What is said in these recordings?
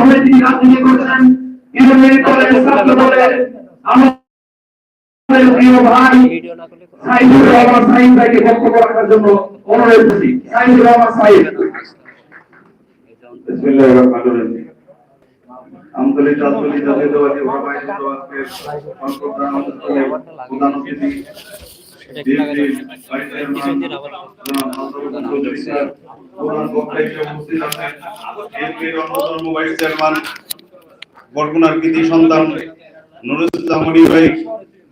হয়ে তিনি রাজনীতি করছেন ইউনিয়ন কলেজ ছাত্র দলের আমাদের প্রিয় ভাই ভিডিও না করলে সাইদুর রহমান সাইদ ভাইকে বক্তব্য রাখার জন্য অনুরোধ করছি সাইদুর রহমান সাইদ বিসমিল্লাহির রহমানির রহিম আন্তরিক আন্তরিক জাতীয়তাবাদী ভাবাই আজকের সংকল্পনা অনুষ্ঠানে প্রধান অতিথি এটা কি লাগানো কিছুদিন আবার বরগুনার কৃতি সন্তান নুরুল ইসলাম ভাই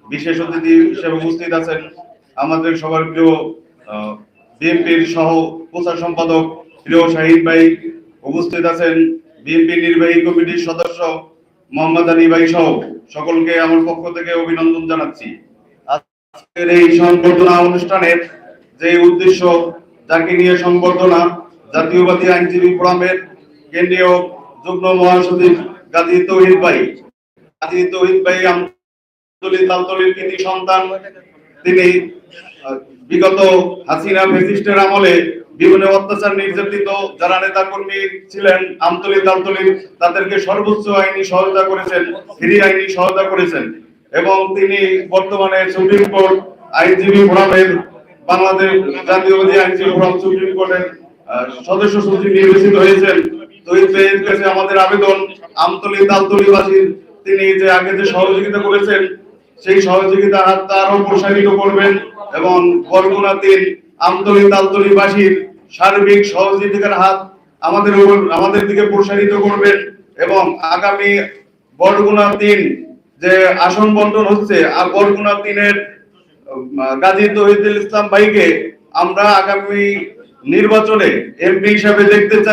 বিশেষ অতিথি হিসেবে উপস্থিত আছেন। আমাদের সবার প্রিয় বিএনপির সহ প্রচার সম্পাদক প্রিয় শাহিদ ভাই উপস্থিত আছেন। বিএনপি নির্বাহী কমিটির সদস্য মোহাম্মদ আলী ভাই সহ সকলকে আমার পক্ষ থেকে অভিনন্দন জানাচ্ছি। আজকের এই সংবর্ধনা অনুষ্ঠানের যে উদ্দেশ্য, যাকে নিয়ে সংবর্ধনা, জাতীয়বাদী আইনজীবী ফোরামের কেন্দ্রীয় যুগ্ম মহাসচিব গাজী ভাই। গাজী ভাই বিগত হাসিনা আমলে বিভিন্ন অত্যাচার নির্যাতিত যারা নেতা কর্মী ছিলেন আমতলিক আন্তলিক তাদেরকে সর্বোচ্চ আইনি সহায়তা করেছেন, ফ্রি আইনি সহায়তা করেছেন। এবং তিনি বর্তমানে সুপ্রিম কোর্ট আইনজীবী ফোরামের বাংলাদেশ জাতীয়বাদী আইনজীবী ফোরাম সুপ্রিম কোর্টের সদস্য সচিব নির্বাচিত হয়েছেন। আমাদের আবেদন, আমতলি তালতলিবাসীর তিনি যে আগে যে সহযোগিতা করেছেন, সেই সহযোগিতার হাত আরও প্রসারিত করবেন এবং বরগুনা তিন আমতলি তালতলিবাসীর সার্বিক সহযোগিতার হাত আমাদের আমাদের দিকে প্রসারিত করবেন এবং আগামী বরগুনা তিন যে আসন বন্টন হচ্ছে, আর বরগুনা তিনের গাজী তহিদুল ইসলাম ভাইকে আমরা আগামী নির্বাচনে এমপি হিসাবে দেখতে চাই।